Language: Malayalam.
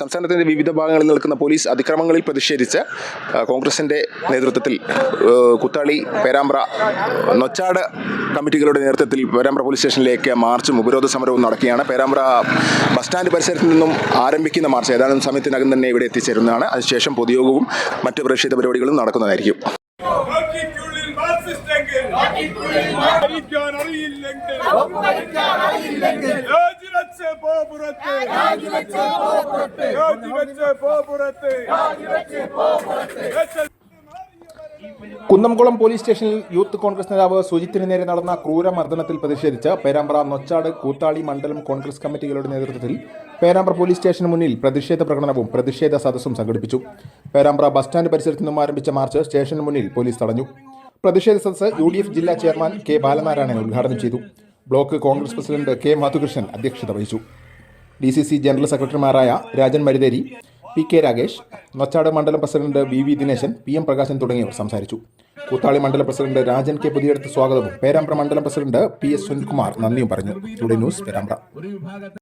സംസ്ഥാനത്തിന്റെ വിവിധ ഭാഗങ്ങളിൽ നിൽക്കുന്ന പോലീസ് അതിക്രമങ്ങളിൽ പ്രതിഷേധിച്ച് കോൺഗ്രസിന്റെ നേതൃത്വത്തിൽ കുത്താളി പേരാമ്പ്ര നൊച്ചാട് കമ്മിറ്റികളുടെ നേതൃത്വത്തിൽ പേരാമ്പ്ര പോലീസ് സ്റ്റേഷനിലേക്ക് മാർച്ചും ഉപരോധ സമരവും നടക്കുകയാണ്. പേരാമ്പ്ര ബസ് സ്റ്റാൻഡ് പരിസരത്ത് നിന്നും ആരംഭിക്കുന്ന മാർച്ച് ഏതാനും സമയത്തിനകം തന്നെ ഇവിടെ എത്തിച്ചേരുന്നതാണ്. അതിനുശേഷം പൊതുയോഗവും മറ്റ് പ്രതിഷേധ പരിപാടികളും നടക്കുന്നതായിരിക്കും. അറിയില്ലെങ്കിൽ കുന്നംകുളം പോലീസ് സ്റ്റേഷനിൽ യൂത്ത് കോൺഗ്രസ് നേതാവ് സുജിത്തിന് നേരെ നടന്ന ക്രൂരമർദ്ദനത്തിൽ പ്രതിഷേധിച്ച് പേരാമ്പ്ര നൊച്ചാട് കൂത്താളി മണ്ഡലം കോൺഗ്രസ് കമ്മിറ്റികളുടെ നേതൃത്വത്തിൽ പേരാമ്പ്ര പോലീസ് സ്റ്റേഷന് മുന്നിൽ പ്രതിഷേധ പ്രകടനവും പ്രതിഷേധ സദസ്സും സംഘടിപ്പിച്ചു. പേരാമ്പ്ര ബസ് സ്റ്റാൻഡ് പരിസരത്ത് നിന്നും ആരംഭിച്ച മാർച്ച് സ്റ്റേഷന് മുന്നിൽ പോലീസ് തടഞ്ഞു. പ്രതിഷേധ സദസ്സ് യു ഡി എഫ് ജില്ലാ ചെയർമാൻ കെ ബാലനാരായണൻ ഉദ്ഘാടനം ചെയ്തു. Block Congress president K Madhukrishnan അധ്യക്ഷത വഹിച്ചു. ഡി സി സി ജനറൽ സെക്രട്ടറിമാരായ രാജൻ മരുതേരി പി കെ രാഗേഷ് നൊച്ചാട് മണ്ഡലം president V V Dineshan P M Prakashan തുടങ്ങിയവർ സംസാരിച്ചു. കൂത്താളി മണ്ഡലം പ്രസിഡന്റ് രാജൻ കെ പുതിയടത്ത് സ്വാഗതവും. പേരാമ്പ്ര മണ്ഡലം പ്രസിഡന്റ് പി എസ് സുനിൽകുമാർ നന്ദിയും പറഞ്ഞു. ന്യൂസ് പേരാമ്പ്ര.